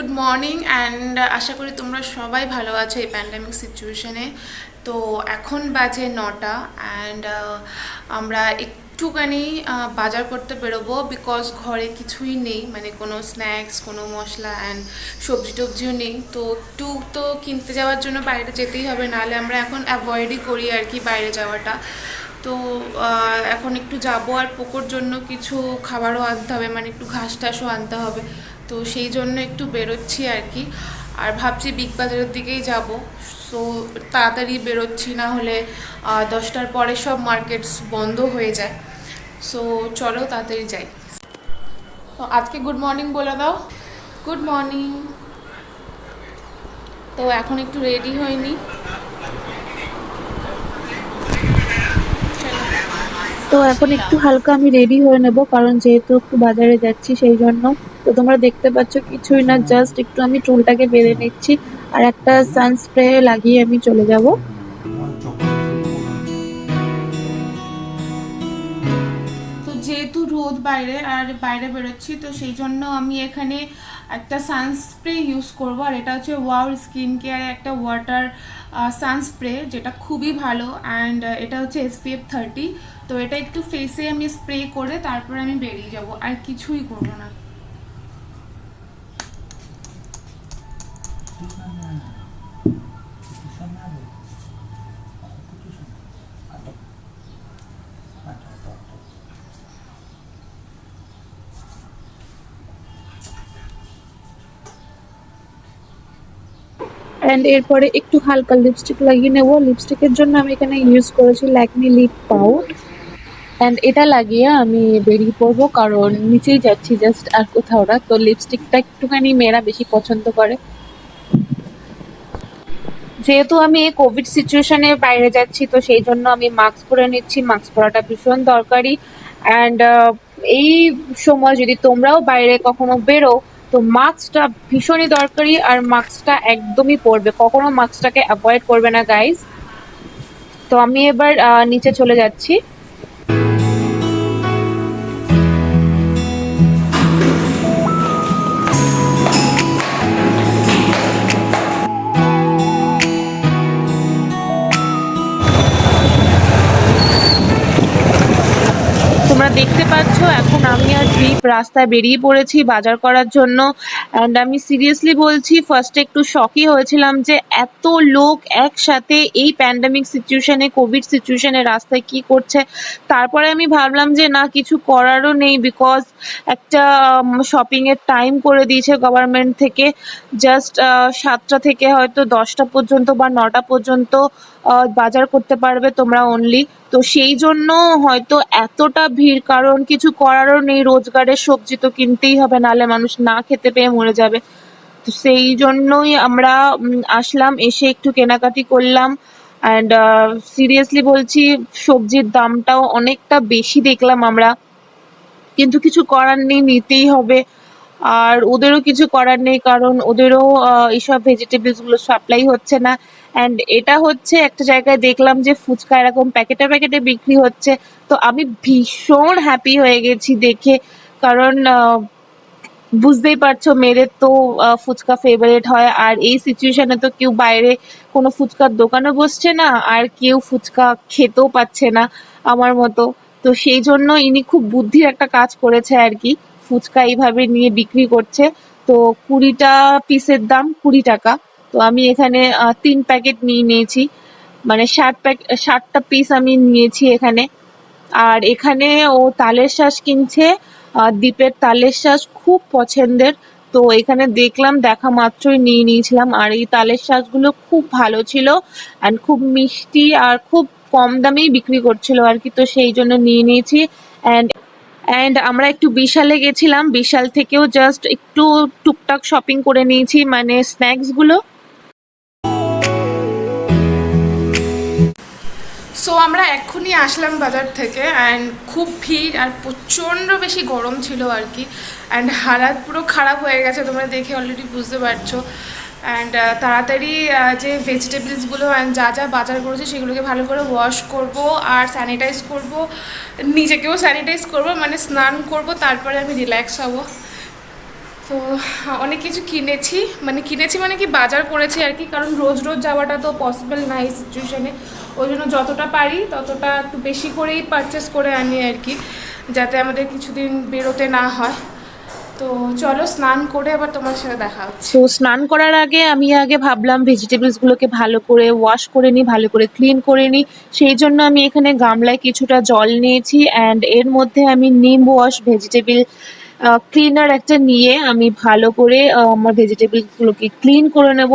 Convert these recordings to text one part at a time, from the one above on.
Good morning and আশা করি তোমরা সবাই ভালো আছো এই প্যান্ডামিক সিচুয়েশনে তো এখন বাজে নটা অ্যান্ড আমরা একটুখানি বাজার করতে বেরোবো বিকজ ঘরে কিছুই নেই মানে কোনো স্ন্যাক্স কোনো মশলা অ্যান্ড সবজি টবজিও নেই। তো একটু তো কিনতে যাওয়ার জন্য বাইরে যেতেই হবে, নাহলে আমরা এখন অ্যাভয়েডই করি আর কি বাইরে যাওয়াটা। তো এখন একটু যাব আর পোকোর জন্য কিছু খাবারও আনতে হবে মানে একটু ঘাস টাসও আনতে হবে। তো সেই জন্য একটু বেরোচ্ছি আর কি। আর ভাবছি বিগ বাজারের দিকেই যাব। সো তাড়াতাড়ি বেরোচ্ছি, না হলে দশটার পরে সব মার্কেটস বন্ধ হয়ে যায়। সো চলো তাড়াতাড়ি যাই। তো আজকে গুড মর্নিং বলে দাও। গুড মর্নিং তো এখন একটু রেডি হয়নি। তো এখন একটু হালকা আমি রেডি হয়ে নেব, কারণ যেহেতু একটু বাজারে যাচ্ছি সেই জন্য। তো তোমরা দেখতে পাচ্ছ কিছুই না জাস্ট একটু আমি চুলটাকে বেঁধে নিচ্ছি আর একটা সানস্প্রে লাগিয়ে আমি চলে যাব। তো যেহেতু রোদ বাইরে আর বাইরে বেরোচ্ছি, তো সেই জন্য আমি এখানে একটা সানস্প্রে ইউজ করব। আর এটা হচ্ছে ওয়াও স্কিন কেয়ারে একটা ওয়াটার সানস্প্রে যেটা খুবই ভালো। অ্যান্ড এটা হচ্ছে এসপিএফ থার্টি তো এটা একটু ফেসে আমি স্প্রে করে তারপরে আমি বেরিয়ে যাব, আর কিছুই করব না। এরপরে একটু হালকা লিপস্টিক লাগিয়ে নেব। লিপস্টিকের জন্য আমি এখানে ইউজ করেছি ল্যাকমি লিপ পাউড অ্যান্ড এটা লাগিয়ে আমি বেরিয়ে পড়ব, কারণ নিচেই যাচ্ছি জাস্ট আর কোথাও না। তো লিপস্টিকটা একটুখানি মেয়েরা বেশি পছন্দ করে। যেহেতু আমি এই কোভিড সিচুয়েশনে বাইরে যাচ্ছি, তো সেই জন্য আমি মাস্ক পরে নিচ্ছি। মাস্ক পরাটা ভীষণ দরকারি। অ্যান্ড এই সময় যদি তোমরাও বাইরে কখনো বেরো, তো মাস্কটা ভীষণই দরকারি আর মাস্কটা একদমই পরবে। কখনো মাস্কটাকে অ্যাভয়েড করবে না গাইজ তো আমি এবার নিচে চলে যাচ্ছি। দেখতে পাচ্ছ, এখন আমি আর দীপ রাস্তায় বেরিয়ে পড়েছি বাজার করার জন্য। অ্যান্ড আমি সিরিয়াসলি বলছি ফার্স্টে একটু শকই হয়েছিলাম যে এত লোক একসাথে এই প্যান্ডামিক সিচুয়েশনে কোভিড সিচুয়েশনে রাস্তায় কি করছে। তারপরে আমি ভাবলাম যে না, কিছু করারও নেই বিকজ একটা শপিংয়ের টাইম করে দিয়েছে গভর্নমেন্ট থেকে। জাস্ট সাতটা থেকে হয়তো দশটা পর্যন্ত বা নটা পর্যন্ত বাজার করতে পারবে তোমরা অনলি তো সেই জন্য হয়তো এতটা ভিড়, কারণ কিছু করারও নেই, রোজগারের সবজি তো কিনতেই হবে নাহলে মানুষ না খেতে পেয়ে মরে যাবে। তো সেই জন্যই আমরা আসলাম, এসে একটু কেনাকাটি করলাম। অ্যান্ড সিরিয়াসলি বলছি, সবজির দামটাও অনেকটা বেশি দেখলাম আমরা। কিন্তু কিছু করার নেই, নিতেই হবে। আর ওদেরও কিছু করার নেই, কারণ ওদেরও এইসব ভেজিটেবলসগুলো সাপ্লাই হচ্ছে না। অ্যান্ড এটা হচ্ছে একটা জায়গায় দেখলাম যে ফুচকা এরকম প্যাকেটে প্যাকেটে বিক্রি হচ্ছে। তো আমি ভীষণ হ্যাপি হয়ে গেছি দেখে। কারণ বুঝতেই পারছ মেয়েদের তো ফুচকা ফেভারিট হয়। আর এই সিচুয়েশনে তো কেউ বাইরে কোনো ফুচকার দোকানে বসছে না, আর কেউ ফুচকা খেতেও পাচ্ছে না আমার মতো। তো সেই জন্য ইনি খুব বুদ্ধির একটা কাজ করেছে আর কি। ফুচকা এইভাবে নিয়ে বিক্রি করছে। তো কুড়িটা পিসের দাম কুড়ি টাকা। তো আমি এখানে তিন প্যাকেট নিয়ে নিয়েছি। মানে ষাট প্যাক ষাটটা পিস আমি নিয়েছি এখানে। আর এখানে ও তালের শ্বাস কিনছে দ্বীপের তালের শ্বাস খুব পছন্দের। তো এখানে দেখলাম, দেখা মাত্রই নিয়ে নিয়েছিলাম। আর এই তালের শ্বাসগুলো খুব ভালো ছিল অ্যান্ড খুব মিষ্টি আর খুব কম দামেই বিক্রি করছিল আর কি। তো সেই জন্য নিয়ে নিয়েছি। অ্যান্ড অ্যান্ড আমরা একটু বিশালে গেছিলাম। বিশাল থেকেও জাস্ট একটু টুকটাক শপিং করে নিয়েছি। মানে স্ন্যাক্সগুলো সো আমরা এক্ষুনি আসলাম বাজার থেকে অ্যান্ড খুব ভিড় আর প্রচণ্ড বেশি গরম ছিল আর কি। অ্যান্ড হারাত পুরো খারাপ হয়ে গেছে, তোমরা দেখে অলরেডি বুঝতে পারছ। অ্যান্ড তাড়াতাড়ি যে ভেজিটেবলসগুলো অ্যান্ড যা যা বাজার করেছি সেগুলোকে ভালো করে ওয়াশ করব আর স্যানিটাইজ করব। নিজেকেও স্যানিটাইজ করব মানে স্নান করব, তারপরে আমি রিল্যাক্স হব। তো, অনেক কিছু কিনেছি মানে কিনেছি মানে কি বাজার করেছি আর কি, কারণ রোজ রোজ যাওয়াটা তো পসিবল না এই সিচুয়েশনে ওই জন্য যতটা পারি, ততটা একটু বেশি করেই পারচেস করে আনি আর কি, যাতে আমাদের কিছুদিন বেরোতে না হয়। তো চলো স্নান করে আবার তোমার সাথে দেখা হচ্ছে। তো স্নান করার আগে আমি আগে ভাবলাম ভেজিটেবলসগুলোকে ভালো করে ওয়াশ করে নিই, ভালো করে ক্লিন করে নিই। সেই জন্য আমি এখানে গামলায় কিছুটা জল নিয়েছি অ্যান্ড এর মধ্যে আমি নিম ওয়াশ ভেজিটেবল ক্লিনার একটা নিয়ে আমি ভালো করে আমার ভেজিটেবলগুলোকে ক্লিন করে নেব।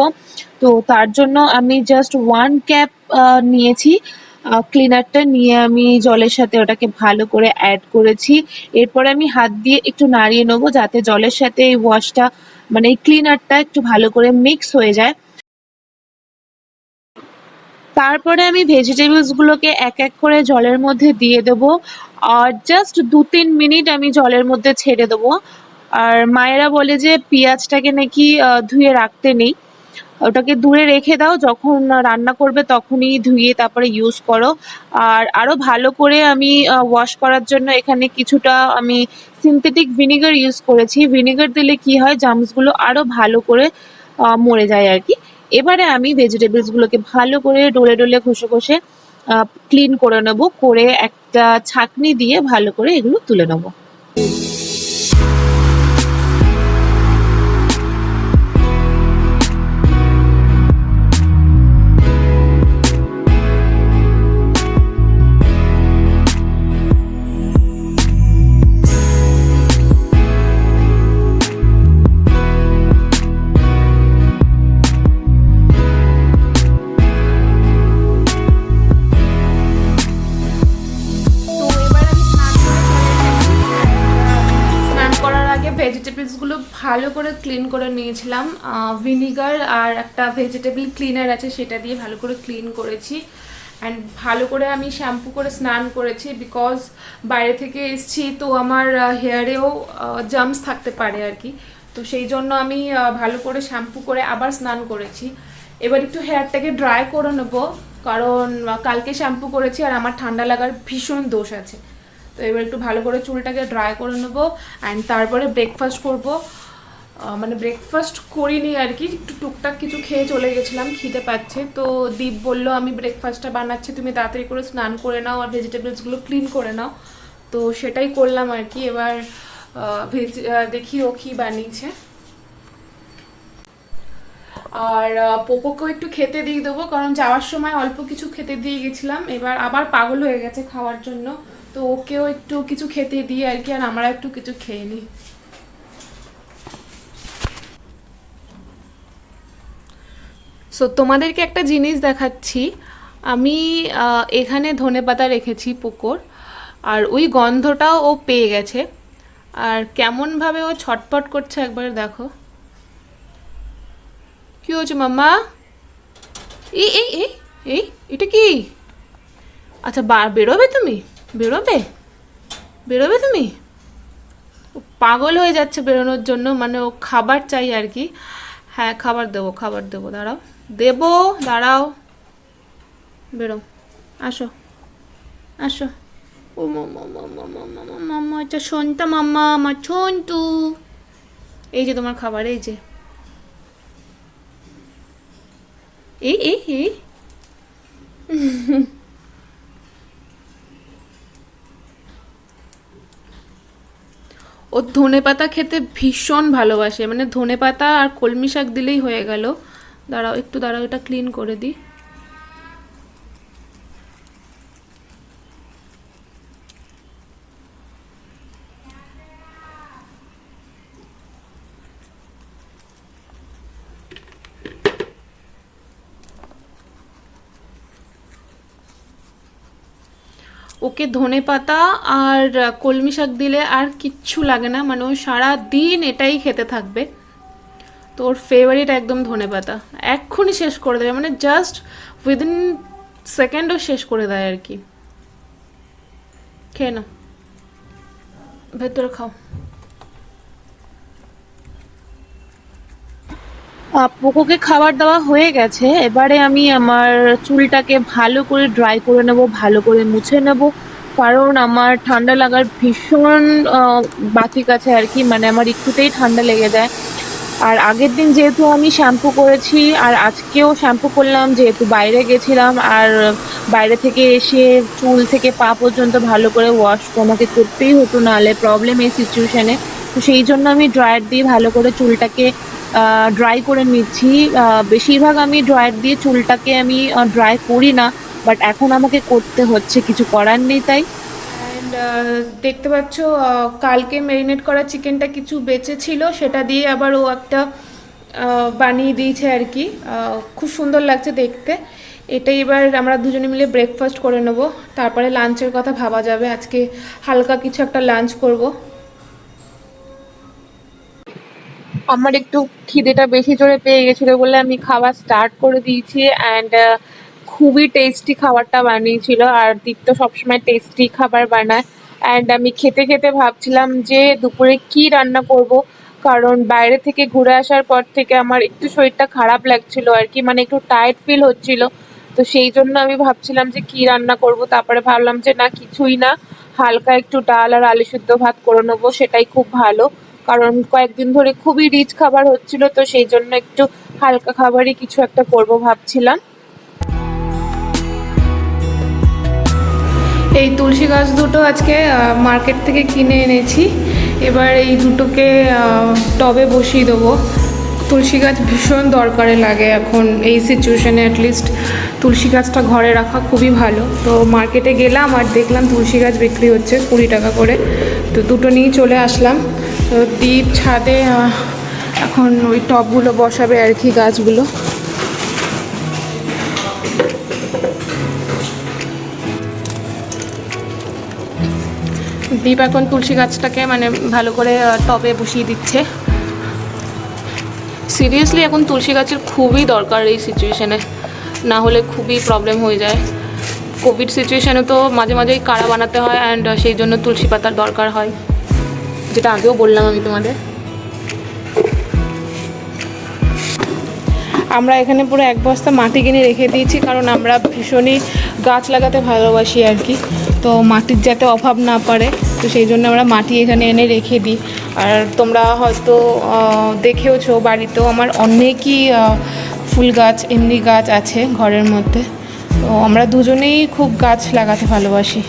তো তার জন্য আমি জাস্ট ওয়ান ক্যাপ নিয়েছি। ক্লিনারটা নিয়ে আমি জলের সাথে ওটাকে ভালো করে অ্যাড করেছি। এরপরে আমি হাত দিয়ে একটু নাড়িয়ে নেব যাতে জলের সাথে এই ওয়াশটা মানে এই ক্লিনারটা একটু ভালো করে মিক্স হয়ে যায়। তারপরে আমি ভেজিটেবলসগুলোকে এক এক করে জলের মধ্যে দিয়ে দেবো। আর জাস্ট দু তিন মিনিট আমি জলের মধ্যে ছেড়ে দেবো। আর মায়েরা বলে যে পেঁয়াজটাকে নাকি ধুয়ে রাখতে নেই। ওটাকে দূরে রেখে দাও, যখন রান্না করবে তখনই ধুয়ে তারপরে ইউজ করো। আর আরও ভালো করে আমি ওয়াশ করার জন্য এখানে কিছুটা আমি সিনথেটিক ভিনিগার ইউজ করেছি। ভিনিগার দিলে কি হয় জামসগুলো আরও ভালো করে মরে যায় আর কি। এবারে আমি ভেজিটেবলসগুলোকে ভালো করে ডলে ডলে ঘষে ঘষে ক্লিন করে নেব। করে একটা ছাঁকনি দিয়ে ভালো করে এগুলো তুলে নেব। ভেজিটেবলসগুলো ভালো করে ক্লিন করে নিয়েছিলাম। ভিনিগার আর একটা ভেজিটেবল ক্লিনার আছে, সেটা দিয়ে ভালো করে ক্লিন করেছি। অ্যান্ড ভালো করে আমি শ্যাম্পু করে স্নান করেছি বিকজ বাইরে থেকে এসছি তো আমার হেয়ারেও জামস থাকতে পারে আর কি। তো সেই জন্য আমি ভালো করে শ্যাম্পু করে আবার স্নান করেছি। এবার একটু হেয়ারটাকে ড্রাই করে নেব, কারণ কালকে শ্যাম্পু করেছি আর আমার ঠান্ডা লাগার ভীষণ দোষ আছে। তো এবার একটু ভালো করে চুলটাকে ড্রাই করে নেব অ্যান্ড তারপরে ব্রেকফাস্ট করব। মানে ব্রেকফাস্ট করিনি আর কি, একটু টুকটাক কিছু খেয়ে চলে গেছিলাম, খিদে পাচ্ছে। তো দীপ বলল, আমি ব্রেকফাস্টটা বানাচ্ছি, তুমি তাড়াতাড়ি করে স্নান করে নাও আর ভেজিটেবলসগুলো ক্লিন করে নাও। তো সেটাই করলাম আর কি। এবার ভেজ দেখি ও কী বানিয়েছে। আর পোকোকেও একটু খেতে দিয়ে দেবো, কারণ যাওয়ার সময় অল্প কিছু খেতে দিয়ে গেছিলাম। এবার আবার পাগল হয়ে গেছে খাওয়ার জন্য। তো ওকেও একটু কিছু খেতে দিই আর কি, আর আমরা একটু কিছু খেয়ে নিই। সো তোমাদেরকে একটা জিনিস দেখাচ্ছি। আমি এখানে ধনেপাতা রেখেছি পোকোর, আর ওই গন্ধটাও ও পেয়ে গেছে। আর কেমনভাবে ও ছটপট করছে একবার দেখো। কি হয়েছে মাম্মা? এই এই এই এই, এটা কি? আচ্ছা বার বেরোবে তুমি? বেরোবে? বেরোবে তুমি? পাগল হয়ে যাচ্ছে বেরোনোর জন্য মানে ও খাবার চাই আর কি। হ্যাঁ খাবার দেবো খাবার দেবো, দাঁড়াও। দেবো, দাঁড়াও। বেরো, আসো। আসো। ও মাম্মা আচ্ছা শোনতা মাম্মা, আমার ছন্তু এই যে তোমার খাবার, এই যে। এই এই এই। ও ধনে পাতা খেতে ভীষণ ভালোবাসে। মানে ধনে পাতা আর কলমি শাক দিলেই হয়ে গেল। দাঁড়াও, একটু দাঁড়াও, এটা ক্লিন করে দিই। ওকে ধনে পাতা আর কলমি শাক দিলে আর কিচ্ছু লাগে না। মানে ও সারা দিন এটাই খেতে থাকবে। তো ওর ফেভারিট একদম ধনে পাতা। এক্ষুনি শেষ করে দেবে। মানে জাস্ট উইদিন সেকেন্ডও শেষ করে দেয় আর কি। খেয়ে নাও। ভেতরে খাও। পোকোকে খাবার দেওয়া হয়ে গেছে। এবারে আমি আমার চুলটাকে ভালো করে ড্রাই করে নেব, ভালো করে মুছে নেব। কারণ আমার ঠান্ডা লাগার ভীষণ বাতিক আছে আর কি মানে আমার একটুতেই ঠান্ডা লেগে যায়। আর আগের দিন যেহেতু আমি শ্যাম্পু করেছি, আর আজকেও শ্যাম্পু করলাম, যেহেতু বাইরে গেছিলাম, আর বাইরে থেকে এসে চুল থেকে পা পর্যন্ত ভালো করে ওয়াশ আমাকে করতেই হতো, নাহলে প্রবলেম এই সিচুয়েশানে তো সেই জন্য আমি ড্রায়ার দিয়ে ভালো করে চুলটাকে ড্রাই করে নিচ্ছি। বেশিরভাগ আমি ড্রায়ার দিয়ে চুলটাকে আমি ড্রাই করি না বাট এখন আমাকে করতে হচ্ছে, কিছু করার নেই তাই। দেখতে পাচ্ছ কালকে ম্যারিনেট করা চিকেনটা কিছু বেঁচে ছিল, সেটা দিয়ে আবার ও একটা বানিয়ে দিয়েছে আর কি। খুব সুন্দর লাগছে দেখতে। এটাই এবার আমরা দুজনে মিলে ব্রেকফাস্ট করে নেব। তারপরে লাঞ্চের কথা ভাবা যাবে। আজকে হালকা কিছু একটা লাঞ্চ করব। আমার একটু খিদেটা বেশি জোরে পেয়ে গেছিল বলে আমি খাবার স্টার্ট করে দিয়েছি অ্যান্ড খুবই টেস্টি খাবারটা বানিয়েছিল আর দীপ্ত সবসময় টেস্টি খাবার বানায় অ্যান্ড আমি খেতে খেতে ভাবছিলাম যে দুপুরে কি রান্না করব কারণ বাইরে থেকে ঘুরে আসার পর থেকে আমার একটু শরীরটা খারাপ লাগছিল আর কি মানে একটু টায়ার্ড ফিল হচ্ছিল। তো সেই জন্য আমি ভাবছিলাম যে কি রান্না করব, তারপরে ভাবলাম যে না কিছুই না, হালকা একটু ডাল আর আলু সিদ্ধ ভাত করে নেব, সেটাই খুব ভালো। কারণ কয়েকদিন ধরে খুবই রিচ খাবার হচ্ছিল, তো সেই জন্য একটু হালকা খাবারই কিছু একটা করব ভাবছিলাম। এই তুলসী গাছ দুটো আজকে মার্কেট থেকে কিনে এনেছি। এবার এই দুটোকে টবে বসিয়ে দেবো। তুলসী গাছ ভীষণ দরকারে লাগে এখন এই সিচুয়েশানে অ্যাটলিস্ট তুলসী গাছটা ঘরে রাখা খুবই ভালো। তো মার্কেটে গেলাম আর দেখলাম তুলসী গাছ বিক্রি হচ্ছে কুড়ি টাকা করে। তো দুটো নিয়ে চলে আসলাম। তো দ্বীপ ছাদে এখন ওই টবগুলো বসাবে আর কি গাছগুলো। দীপ এখন তুলসী গাছটাকে মানে ভালো করে টবে বসিয়ে দিচ্ছে। সিরিয়াসলি এখন তুলসী গাছের খুবই দরকার এই সিচুয়েশানে না হলে খুবই প্রবলেম হয়ে যায়। কোভিড সিচুয়েশানে তো মাঝে মাঝেই কাড়া বানাতে হয় অ্যান্ড সেই জন্য তুলসী পাতার দরকার হয়। যেটা আগেও বললাম আমি তোমাদের। আমরা এখানে পুরো এক বস্তা মাটি কিনে রেখে দিয়েছি কারণ আমরা ভীষণই গাছ লাগাতে ভালোবাসি আর কি। তো মাটির যাতে অভাব না পড়ে, তো সেই জন্য আমরা মাটি এখানে এনে রেখে দিই। আর তোমরা হয়তো দেখেওছ বাড়িতেও আমার অনেকই ফুল গাছ, এমনি গাছ আছে ঘরের মধ্যে। তো আমরা দুজনেই খুব গাছ লাগাতে ভালোবাসি।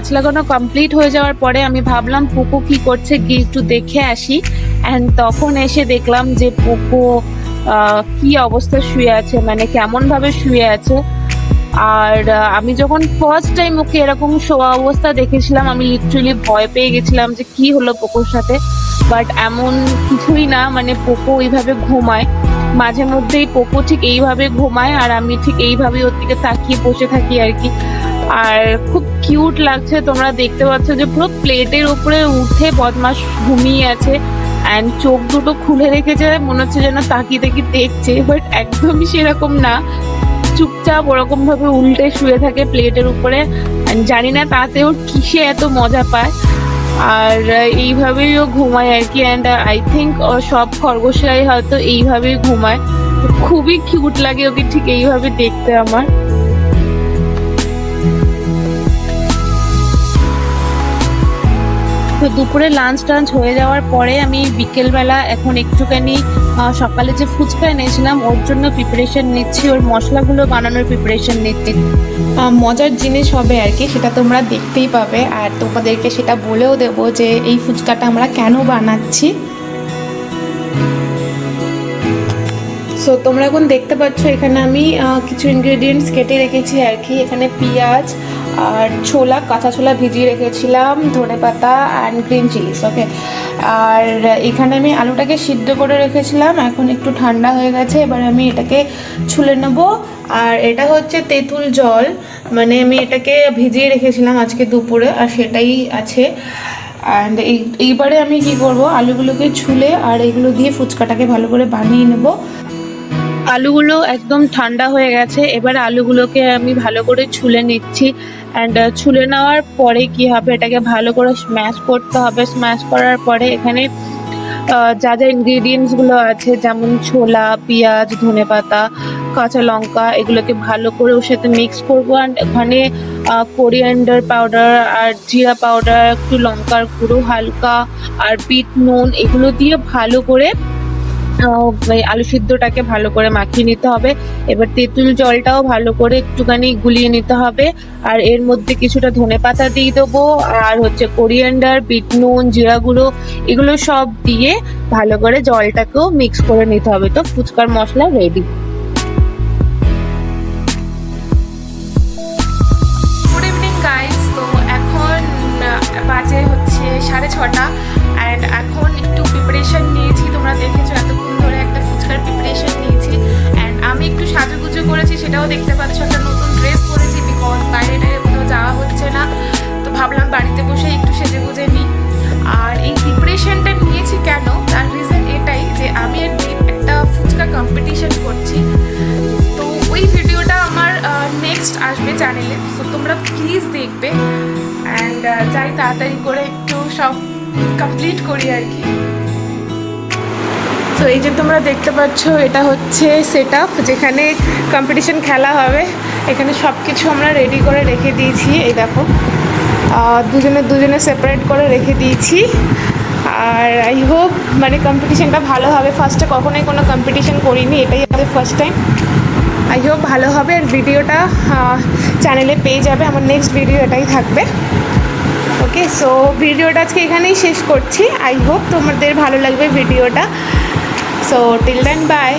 গাছ লাগানো কমপ্লিট হয়ে যাওয়ার পরে আমি ভাবলাম, পোকো কি করছে? গিয়ে একটু দেখে আসি। অ্যান্ড তখন এসে দেখলাম যে পোকো কি অবস্থা শুয়ে আছে মানে কেমন ভাবে শুয়ে আছে। আর আমি যখন ফার্স্ট টাইম ওকে এরকম শোয়া অবস্থা দেখেছিলাম, আমি লিটারালি ভয় পেয়ে গেছিলাম যে কি হলো পোকোর সাথে। বাট এমন কিছুই না মানে পোকো ওইভাবে ঘুমায়। মাঝে মধ্যেই পোকো ঠিক এইভাবে ঘুমায়, আর আমি ঠিক এইভাবে ওর দিকে তাকিয়ে বসে থাকি আর কি। আর খুব কিউট লাগছে, তোমরা দেখতে পাচ্ছ যে পুরো প্লেটের উপরে উঠে বদমাস ঘুমিয়ে আছে অ্যান্ড চোখ দুটো খুলে রেখেছে, মনে হচ্ছে যেন তাকিয়ে তাকিয়ে দেখছে বাট একদমই সেরকম না। চুপচাপ ওরকম ভাবে উল্টে শুয়ে থাকে প্লেটের উপরে জানি না তাতে ওর কিসে এত মজা পায়। আর এইভাবেই ও ঘুমায় আর কি অ্যান্ড আই থিঙ্ক সব খরগোশরাই হয়তো এইভাবেই ঘুমায়। খুবই কিউট লাগে ওকে ঠিক এইভাবে দেখতে আমার। তো দুপুরে লাঞ্চ টাঞ্চ হয়ে যাওয়ার পরে আমি বিকেলবেলা এখন একটুখানি সকালে যে ফুচকা এনেছিলাম, ওর জন্য প্রিপারেশন নিচ্ছি, ওর মশলাগুলো বানানোর প্রিপারেশন নিচ্ছি। মজার জিনিস হবে আর কি, সেটা তোমরা দেখতেই পাবে। আর তোমাদেরকে সেটা বলেও দেবো যে এই ফুচকাটা আমরা কেন বানাচ্ছি। সো তোমরা এখন দেখতে পাচ্ছ, এখানে আমি কিছু ইনগ্রেডিয়েন্টস কেটে রেখেছি আর কি। এখানে পেঁয়াজ আর ছোলা, কাঁচা ছোলা ভিজিয়ে রেখেছিলাম, ধনে পাতা অ্যান্ড গ্রিন চিলিস ওকে আর এখানে আমি আলুটাকে সিদ্ধ করে রেখেছিলাম, এখন একটু ঠান্ডা হয়ে গেছে, এবার আমি এটাকে ছুলে নেব। আর এটা হচ্ছে তেঁতুল জল মানে আমি এটাকে ভিজিয়ে রেখেছিলাম আজকে দুপুরে, আর সেটাই আছে। অ্যান্ড এই, এইবারে আমি কি করব, আলুগুলোকে ছুলে আর এগুলো দিয়ে ফুচকাটাকে ভালো করে বানিয়ে নেব। আলুগুলো একদম ঠান্ডা হয়ে গেছে। এবার আলুগুলোকে আমি ভালো করে ছুলে নিচ্ছি। অ্যান্ড ছুলে নেওয়ার পরে কি হবে? এটাকে ভালো করে স্ম্যাশ করতে হবে। স্ম্যাশ করার পরে এখানে যা যা ইনগ্রিডিয়েন্টসগুলো আছে, যেমন ছোলা, পেঁয়াজ, ধনেপাতা, কাঁচা লঙ্কা, এগুলোকে ভালো করে ওর সাথে মিক্স করব। অ্যান্ড ওখানে কোরিয়ান্ডার পাউডার আর জিরা পাউডার একটু লঙ্কার গুঁড়ো, হালকা, আর বিট নুন, এগুলো দিয়ে ভালো করে আলু সিদ্ধটাকে ভালো করে মাখিয়ে নিতে হবে। এবার তেঁতুল জলটাও ভালো করে একটুখানি গুলিয়ে নিতে হবে। আর এর মধ্যে কিছুটা ধনে পাতা দিয়ে দেবো, আর হচ্ছে কোরিয়ান্ডার বিট নুন, জিরা গুঁড়ো, এগুলো সব দিয়ে ভালো করে জলটাকেও মিক্স করে নিতে হবে। তো ফুচকার মশলা রেডি কমপ্লিট করি আর কি। তো এই যে তোমরা দেখতে পাচ্ছ, এটা হচ্ছে সেট যেখানে কম্পিটিশন খেলা হবে। এখানে সব কিছু আমরা রেডি করে রেখে দিয়েছি, এই দেখো। দুজনে দুজনে সেপারেট করে রেখে দিয়েছি। আর আই হোপ মানে কম্পিটিশানটা ভালো হবে। ফার্স্টে কখনোই কোনো কম্পিটিশান করিনি, এটাই আমাদের ফার্স্ট টাইম আই হোপ ভালো হবে। আর ভিডিওটা চ্যানেলে পেয়ে যাবে। আমার নেক্সট ভিডিও এটাই থাকবে। ওকে সো ভিডিওটা আজকে এখানেই শেষ করছি। আই হোপ তোমাদের ভালো লাগবে ভিডিওটা। So till then by